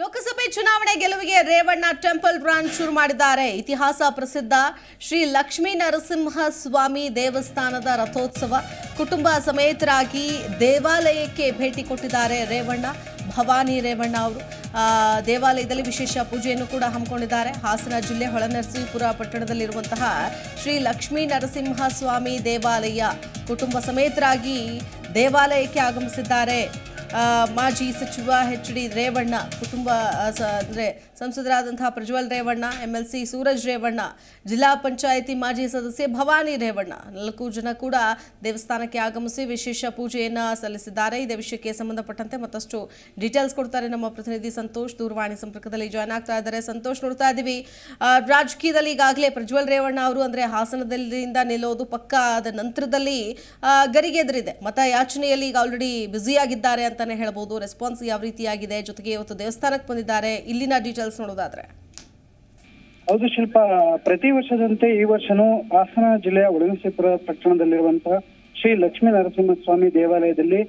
ಲೋಕಸಭೆ ಚುನಾವಣೆ ಗೆಲುವಿಗೆ Revanna temple run ಶುರು ಮಾಡಿದ್ದಾರೆ. ಇತಿಹಾಸ ಪ್ರಸಿದ್ಧ ಶ್ರೀ ಲಕ್ಷ್ಮೀ ನರಸಿಂಹ ಸ್ವಾಮಿ ದೇವಸ್ಥಾನದ ರಥೋತ್ಸವ. ಕುಟುಂಬ ಸಮೇತರಾಗಿ ದೇವಾಲಯಕ್ಕೆ ಭೇಟಿ ಕೊಟ್ಟಿದ್ದಾರೆ ರೇವಣ್ಣ, ಭವಾನಿ ರೇವಣ್ಣ ಅವರು. ದೇವಾಲಯದಲ್ಲಿ ವಿಶೇಷ ಪೂಜೆಯನ್ನು ಕೂಡ ಹಮ್ಮಿಕೊಂಡಿದ್ದಾರೆ. ಹಾಸನ ಜಿಲ್ಲೆ ಹೊಳನರಸಿಂಹಪುರ ಪಟ್ಟಣದಲ್ಲಿರುವಂತಹ ಶ್ರೀ ಲಕ್ಷ್ಮೀ ನರಸಿಂಹ ಸ್ವಾಮಿ ದೇವಾಲಯ. ಕುಟುಂಬ ಸಮೇತರಾಗಿ ದೇವಾಲಯಕ್ಕೆ ಆಗಮಿಸಿದ್ದಾರೆ. ಮಾಜಿ ಸಚಿವ ಎಚ್ ಡಿ ರೇವಣ್ಣ, ಕುಟುಂಬ ಅಂದರೆ ಸಂಸದರಾದಂತಹ Prajwal Revanna M L C Suraj Revanna, ಜಿಲ್ಲಾ ಪಂಚಾಯಿತಿ ಮಾಜಿ ಸದಸ್ಯೆ ಭವಾನಿ ರೇವಣ್ಣ. ನಾಲ್ಕು ಜನ ಕೂಡ ದೇವಸ್ಥಾನಕ್ಕೆ ಆಗಮಿಸಿ ವಿಶೇಷ ಪೂಜೆಯನ್ನು ಸಲ್ಲಿಸಿದ್ದಾರೆ. ಇದೇ ವಿಷಯಕ್ಕೆ ಸಂಬಂಧಪಟ್ಟಂತೆ ಮತ್ತಷ್ಟು ಡೀಟೇಲ್ಸ್ ಕೊಡ್ತಾರೆ ನಮ್ಮ ಪ್ರತಿನಿಧಿ ಸಂತೋಷ್. ದೂರವಾಣಿ ಸಂಪರ್ಕದಲ್ಲಿ ಜಾಯ್ನ್ ಆಗ್ತಾ ಇದ್ದಾರೆ. ಸಂತೋಷ್, ನೋಡ್ತಾ ಇದ್ದೀವಿ. ರಾಜಕೀಯದಲ್ಲಿ ಈಗಾಗಲೇ ಪ್ರಜ್ವಲ್ ರೇವಣ್ಣ ಅವರು ಅಂದರೆ ಹಾಸನದಲ್ಲಿಂದ ನಿಲ್ಲೋದು ಪಕ್ಕ ಆದ ನಂತರದಲ್ಲಿ ಗರಿಗೆದರಿದೆ. ಮತ ಯಾಚನೆಯಲ್ಲಿ ಈಗ ಆಲ್ರೆಡಿ ಬ್ಯುಸಿ ಆಗಿದ್ದಾರೆ ಅಂತಾನೆ ಹೇಳ್ಬೋದು. ರೆಸ್ಪಾನ್ಸ್ ಯಾವ ರೀತಿಯಾಗಿದೆ? ಜೊತೆಗೆ ಇವತ್ತು ದೇವಸ್ಥಾನಕ್ಕೆ ಬಂದಿದ್ದಾರೆ. ಇಲ್ಲಿನ ಡೀಟೇಲ್ಸ್ ನೋಡೋದಾದ್ರೆ. ಹೌದು ಶಿಲ್ಪ, ಪ್ರತಿ ವರ್ಷದಂತೆ ಈ ವರ್ಷನೂ ಹಾಸನ ಜಿಲ್ಲೆಯ ಒಳಗಸಿಪುರ ಪಟ್ಟಣದಲ್ಲಿರುವಂತಹ ಶ್ರೀ ಲಕ್ಷ್ಮೀ ನರಸಿಂಹಸ್ವಾಮಿ ದೇವಾಲಯದಲ್ಲಿ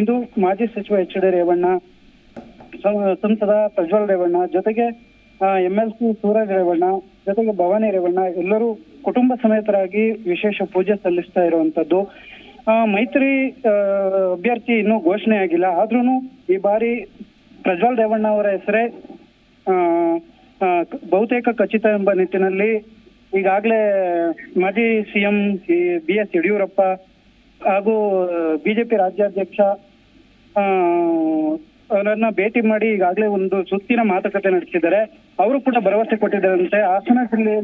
ಇಂದು ಮಾಜಿ ಸಚಿವ ಎಚ್ ಡಿ ರೇವಣ್ಣ ಸಂಸದ ಪ್ರಜ್ವಲ್ ರೇವಣ್ಣ, ಜೊತೆಗೆ M L C Suraj Revanna, ಜೊತೆಗೆ ಭವಾನಿ ರೇವಣ್ಣ ಎಲ್ಲರೂ ಕುಟುಂಬ ಸಮೇತರಾಗಿ ವಿಶೇಷ ಪೂಜೆ ಸಲ್ಲಿಸ್ತಾ ಇರುವಂತದ್ದು ಮೈತ್ರಿ ಅಭ್ಯರ್ಥಿ ಇನ್ನೂ ಘೋಷಣೆ ಆಗಿಲ್ಲ. ಆದ್ರೂ ಈ ಬಾರಿ ಪ್ರಜ್ವಲ್ ರೇವಣ್ಣ ಅವರ ಹೆಸರೇ ಬಹುತೇಕ ಖಚಿತ ಎಂಬ ನಿಟ್ಟಿನಲ್ಲಿ ಈಗಾಗಲೇ ಮಾಜಿ ಸಿಎಂ ಬಿ ಎಸ್ ಯಡಿಯೂರಪ್ಪ ಹಾಗೂ ಬಿಜೆಪಿ ರಾಜ್ಯಾಧ್ಯಕ್ಷ ಅವರನ್ನ ಭೇಟಿ ಮಾಡಿ ಈಗಾಗಲೇ ಒಂದು ಸುತ್ತಿನ ಮಾತುಕತೆ ನಡೆಸಿದ್ದಾರೆ. ಅವರು ಕೂಡ ಭರವಸೆ ಕೊಟ್ಟಿದ್ದಾರಂತೆ. ಹಾಸನ ಜಿಲ್ಲೆ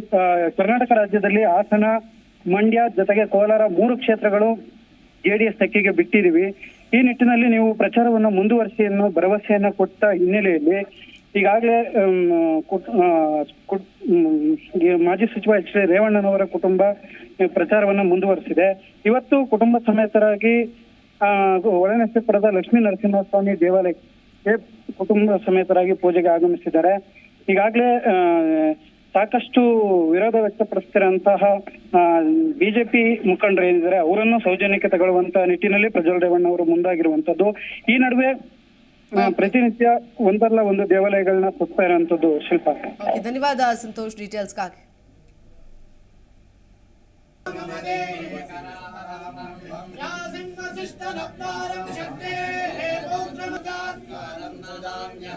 ಕರ್ನಾಟಕ ರಾಜ್ಯದಲ್ಲಿ ಹಾಸನ, ಮಂಡ್ಯ ಜೊತೆಗೆ ಕೋಲಾರ ಮೂರು ಕ್ಷೇತ್ರಗಳು ಜೆಡಿಎಸ್ ತೆಕ್ಕೆಗೆ ಬಿಟ್ಟಿದೀವಿ ಈ ನಿಟ್ಟಿನಲ್ಲಿ ನೀವು ಪ್ರಚಾರವನ್ನು ಮುಂದುವರಿಸಿ ಅನ್ನೋ ಭರವಸೆಯನ್ನ ಕೊಟ್ಟ ಹಿನ್ನೆಲೆಯಲ್ಲಿ ಈಗಾಗಲೇ ಮಾಜಿ ಸಚಿವ ಎಚ್ ಡಿ ರೇವಣ್ಣನವರ ಕುಟುಂಬ ಪ್ರಚಾರವನ್ನು ಮುಂದುವರಿಸಿದೆ. ಇವತ್ತು ಕುಟುಂಬ ಸಮೇತರಾಗಿ ಒಳನರಸೀಪುರದ ಲಕ್ಷ್ಮೀ ನರಸಿಂಹಸ್ವಾಮಿ ದೇವಾಲಯಕ್ಕೆ ಕುಟುಂಬ ಸಮೇತರಾಗಿ ಪೂಜೆಗೆ ಆಗಮಿಸಿದ್ದಾರೆ. ಈಗಾಗಲೇ ಸಾಕಷ್ಟು ವಿರೋಧ ವ್ಯಕ್ತಪಡಿಸ್ತಿರಂತಹ ಬಿಜೆಪಿ ಮುಖಂಡರು ಏನಿದ್ದಾರೆ ಅವರನ್ನು ಸೌಜನ್ಯಕ್ಕೆ ತಗೊಳ್ಳುವಂತ ನಿಟ್ಟಿನಲ್ಲಿ ಪ್ರಜ್ವಲ್ ರೇವಣ್ಣ ಅವರು ಮುಂದಾಗಿರುವಂತದ್ದು ಈ ನಡುವೆ ಆ, ಪ್ರತಿನಿತ್ಯ ಒಂದಲ್ಲ ಒಂದು ದೇವಾಲಯಗಳನ್ನ ಸುತ್ತಾ ಇರುವಂತದ್ದು ಶಿಲ್ಪ. ಓಕೆ ಧನ್ಯವಾದ ಸಂತೋಷ್ ಡೀಟೇಲ್ಸ್ಗಾಗಿ या